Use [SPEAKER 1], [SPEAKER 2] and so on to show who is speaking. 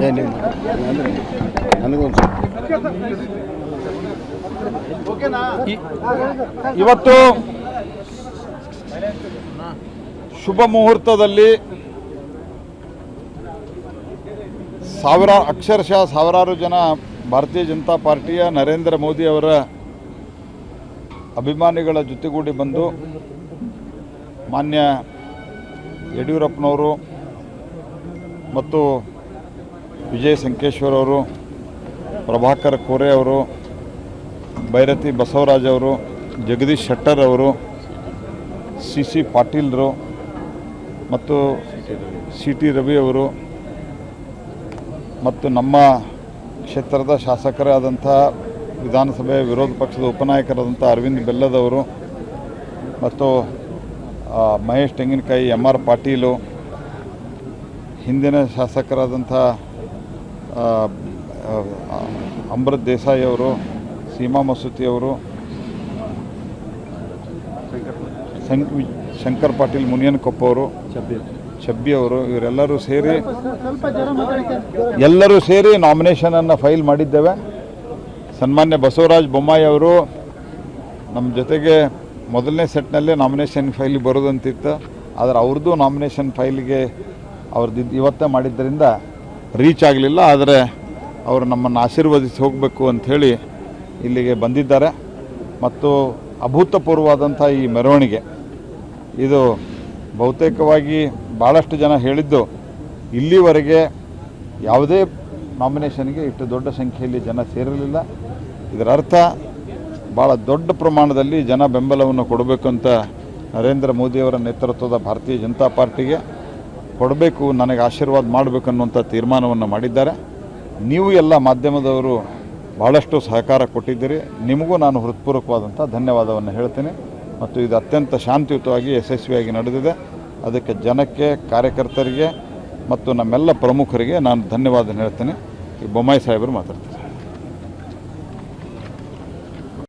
[SPEAKER 1] ಏ ನೀವು ಅಂದರೆ ನನಗೊಂದು
[SPEAKER 2] ಇ- ಇವತ್ತು ಶುಭ ಮುಹೂರ್ತದಲ್ಲಿ ಸಾವಿರ ಅಕ್ಷರಶಃ ಸಾವಿರಾರು ಜನ ಭಾರತೀಯ ಜನತಾ ಪಾರ್ಟಿಯ ನರೇಂದ್ರ ಮೋದಿ ಅವರ ಅಭಿಮಾನಿಗಳ ಜೊತೆಗೂಡಿ ಬಂದು ಮಾನ್ಯ ಯಡಿಯೂರಪ್ಪನವರು ಮತ್ತು ವಿಜಯ ಸಂಕೇಶ್ವರ್ ಅವರು, ಪ್ರಭಾಕರ್ ಕೋರೆ ಅವರು, ಭೈರತಿ ಬಸವರಾಜ್ ಅವರು, ಜಗದೀಶ್ ಶೆಟ್ಟರ್ ಅವರು, ಸಿ ಸಿ ಪಾಟೀಲ್ರು ಮತ್ತು ಸಿ ಟಿ ರವಿ ಅವರು ಮತ್ತು ನಮ್ಮ ಕ್ಷೇತ್ರದ ಶಾಸಕರಾದಂಥ ವಿಧಾನಸಭೆ ವಿರೋಧ ಪಕ್ಷದ ಉಪನಾಯಕರಾದಂಥ ಅರವಿಂದ್ ಬೆಲ್ಲದವರು ಮತ್ತು ಮಹೇಶ್ ತೆಂಗಿನಕಾಯಿ ಎಂ ಆರ್ ಪಾಟೀಲು ಹಿಂದಿನ ಶಾಸಕರಾದಂಥ ಅಮೃತ್ ದೇಸಾಯಿ ಅವರು ಸೀಮಾ ಮಸೂತಿ ಅವರು ಶಂಕರ್ ಪಾಟೀಲ್ ಮುನಿಯನ್ಕೊಪ್ಪ ಅವರು ಶಬ್ಬಿ. ಅವರು ಇವರೆಲ್ಲರೂ ಸೇರಿ ಎಲ್ಲರೂ ಸೇರಿ ನಾಮಿನೇಷನನ್ನು ಫೈಲ್ ಮಾಡಿದ್ದೇವೆ. ಸನ್ಮಾನ್ಯ ಬಸವರಾಜ ಬೊಮ್ಮಾಯಿ ಅವರು ನಮ್ಮ ಜೊತೆಗೆ ಮೊದಲನೇ ಸೆಟ್ನಲ್ಲೇ ನಾಮಿನೇಷನ್ ಫೈಲ್ ಬರೋದಂತಿತ್ತು. ಆದರೆ ಅವ್ರದ್ದು ನಾಮಿನೇಷನ್ ಫೈಲಿಗೆ ಅವ್ರದ್ದು ಇವತ್ತೇ ಮಾಡಿದ್ದರಿಂದ ರೀಚ್ ಆಗಲಿಲ್ಲ. ಆದರೆ ಅವರು ನಮ್ಮನ್ನು ಆಶೀರ್ವದಿಸಿ ಹೋಗಬೇಕು ಅಂಥೇಳಿ ಇಲ್ಲಿಗೆ ಬಂದಿದ್ದಾರೆ. ಮತ್ತು ಅಭೂತಪೂರ್ವವಾದಂಥ ಈ ಮೆರವಣಿಗೆ. ಇದು ಬಹುತೇಕವಾಗಿ ಭಾಳಷ್ಟು ಜನ ಹೇಳಿದ್ದು, ಇಲ್ಲಿವರೆಗೆ ಯಾವುದೇ ನಾಮಿನೇಷನ್ಗೆ ಇಷ್ಟು ದೊಡ್ಡ ಸಂಖ್ಯೆಯಲ್ಲಿ ಜನ ಸೇರಲಿಲ್ಲ. ಇದರ ಅರ್ಥ ಭಾಳ ದೊಡ್ಡ ಪ್ರಮಾಣದಲ್ಲಿ ಜನ ಬೆಂಬಲವನ್ನು ಕೊಡಬೇಕು ಅಂತ ನರೇಂದ್ರ ಮೋದಿಯವರ ನೇತೃತ್ವದ ಭಾರತೀಯ ಜನತಾ ಪಾರ್ಟಿಗೆ ಕೊಡಬೇಕು, ನನಗೆ ಆಶೀರ್ವಾದ ಮಾಡಬೇಕು ಅನ್ನುವಂಥ ತೀರ್ಮಾನವನ್ನು ಮಾಡಿದ್ದಾರೆ. ನೀವು ಎಲ್ಲ ಮಾಧ್ಯಮದವರು ಭಾಳಷ್ಟು ಸಹಕಾರ ಕೊಟ್ಟಿದ್ದೀರಿ. ನಿಮಗೂ ನಾನು ಹೃತ್ಪೂರ್ವಕವಾದಂಥ ಧನ್ಯವಾದವನ್ನು ಹೇಳ್ತೀನಿ. ಮತ್ತು ಇದು ಅತ್ಯಂತ ಶಾಂತಿಯುತವಾಗಿ, ಯಶಸ್ವಿಯಾಗಿ ನಡೆದಿದೆ. ಅದಕ್ಕೆ ಜನಕ್ಕೆ, ಕಾರ್ಯಕರ್ತರಿಗೆ ಮತ್ತು ನಮ್ಮೆಲ್ಲ ಪ್ರಮುಖರಿಗೆ ನಾನು ಧನ್ಯವಾದ ಹೇಳ್ತೇನೆ. ಈ ಬೊಮ್ಮಾಯಿ ಸಾಹೇಬರು ಮಾತಾಡ್ತಾರೆ.